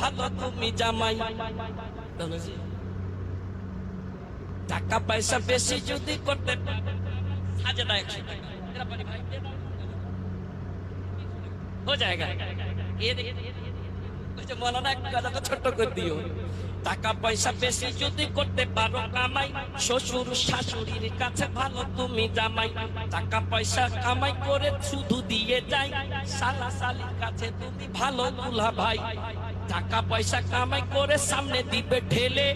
ভালো তুমি জামাই। টাকা পয়সা বেশি যদি করতে শ্বশুর শাশুড়ির কাছে ভালো তুমি জামাই। টাকা পয়সা কামাই করে শুধু দিয়ে যাই, সালা সালির কাছে তুমি ভালো দুলা ভাই। টাকা পয়সা কামাই করে সামনে দিবে ঠেলে।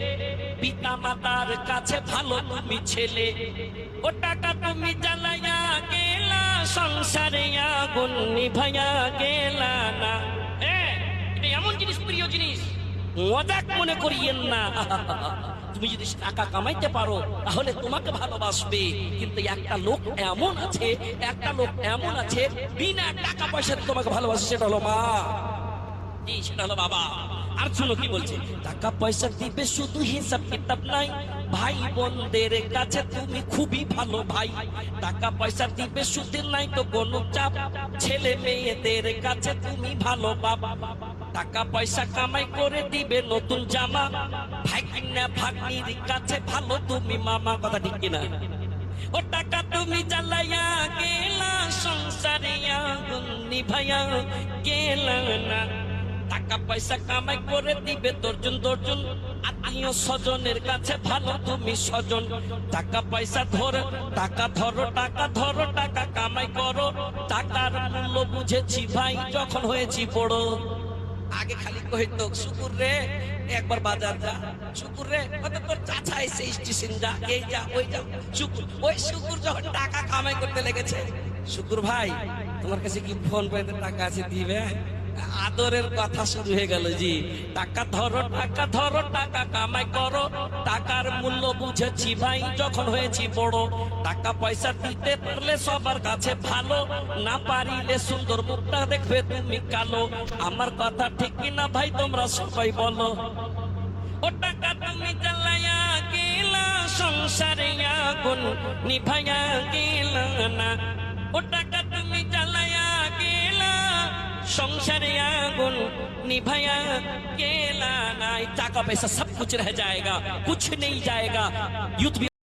পিতা মাতার কাছে ভালো তুমি ছেলে। ও টাকা তুমি জ্বালাইয়া গেলা, সংসারে আগুন নিভাইয়া গেলা না। এমন জিনিস, প্রিয় জিনিস। মজাক মনে করিয়েন না। তুমি যদি টাকা কামাইতে পারো, তাহলে তোমাকে ভালোবাসবে। কিন্তু একটা লোক এমন আছে, একটা লোক এমন আছে, বিনা টাকা পয়সাতে তোমাকে ভালোবাসে, সেটা হলো মা। জি সেটা হলো বাবা আর শুনো কি বলছে টাকা পয়সা দিবে শুধু হিসাব কিতাব নাই ভাই বোনদের কাছে তুমি খুবই ভালো ভাই টাকা পয়সা দিবে শুধু নাই তো কোনো চাপ ছেলে মেয়েদের কাছে তুমি ভালো বাবা টাকা পয়সা কামাই করে দিবে নতুন জামা ভাই কিনা ভাগ্নির কাছে ভালো তুমি মামা কথা ঠিক কিনা ও টাকা তুমি জ্বালাইয়া গেলা সংসারে আগুন নিভাইয়া গেলা না টাকা পয়সা কামাই করে দিবে দর্জন দর্জন। আত্মীয় স্বজনের কাছে ভালো, তুমি স্বজন। টাকা পয়সা ধরে, টাকা ধরো টাকা ধরো, টাকা কামাই করো। টাকার মূল্য বুঝেছি ভাই, যখন হয়েছি বড়। আগে খালি কইতো শুকুর রে, একবার বাজার যা। শুকুর রে তোর চাচা এসে স্টেশন যা, এই যা, ওই যা। শুকুর, ওই শুকুর যখন টাকা কামাই করতে লেগেছে। শুকুর ভাই, তোমার কাছে কি ফোন পেতে টাকা আছে দিবে? আদরের কথা শুরু হয়ে গেল, জি। টাকা ধরো টাকা ধরো, টাকা কামাই করো। টাকার মূল্য বুঝেছি ভাই, যখন হয়েছি বড়। টাকা পয়সা দিতে পারলে সবার কাছে ভালো। না পারিলে সুন্দর মুখটা দেখবে তুমি কালো। আমার কথা ঠিক কিনা ভাই, তোমরা সবাই বলো। ও টাকা তুমি জ্বালাইয়া গেলা, সংসারে আগুন নিভাইয়া গেলা না। ও টাকা गुण निभया केला नाई टाका पैसा सब कुछ रह जाएगा कुछ नहीं जाएगा युद्ध